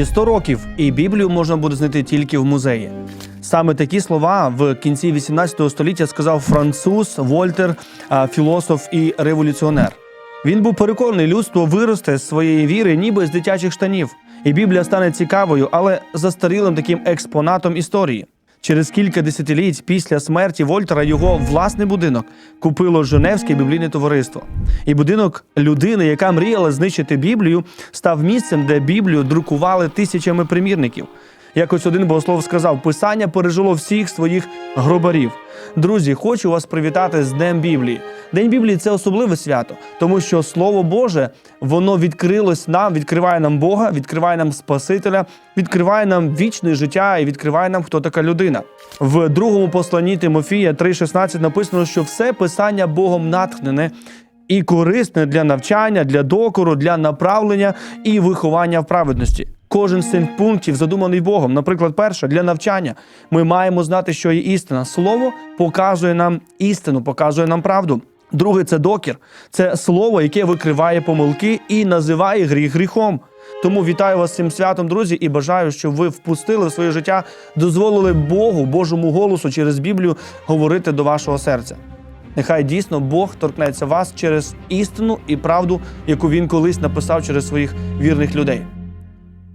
Ще 100 років, і Біблію можна буде знайти тільки в музеї. Саме такі слова в кінці 18 століття сказав француз Вольтер, філософ і революціонер. Він був переконаний, людство виросте з своєї віри, ніби з дитячих штанів, і Біблія стане цікавою, але застарілим таким експонатом історії. Через кілька десятиліть після смерті Вольтера його власний будинок купило Женевське біблійне товариство. І будинок людини, яка мріяла знищити Біблію, став місцем, де Біблію друкували тисячами примірників. Якось один богослов сказав: Писання пережило всіх своїх гробарів. Друзі, хочу вас привітати з Днем Біблії. День Біблії це особливе свято, тому що Слово Боже воно відкрилось нам, відкриває нам Бога, відкриває нам Спасителя, відкриває нам вічне життя і відкриває нам, хто така людина. В другому посланні Тимофія 3,16 написано, що все писання Богом натхнене і корисне для навчання, для докору, для направлення і виховання в праведності. Кожен з цих пунктів задуманий Богом. Наприклад, перше для навчання. Ми маємо знати, що є істина. Слово показує нам істину, показує нам правду. Друге це докір. Це слово, яке викриває помилки і називає гріх гріхом. Тому вітаю вас цим святом, друзі, і бажаю, щоб ви впустили в своє життя, дозволили Богу, Божому голосу через Біблію говорити до вашого серця. Нехай дійсно Бог торкнеться вас через істину і правду, яку він колись написав через своїх вірних людей.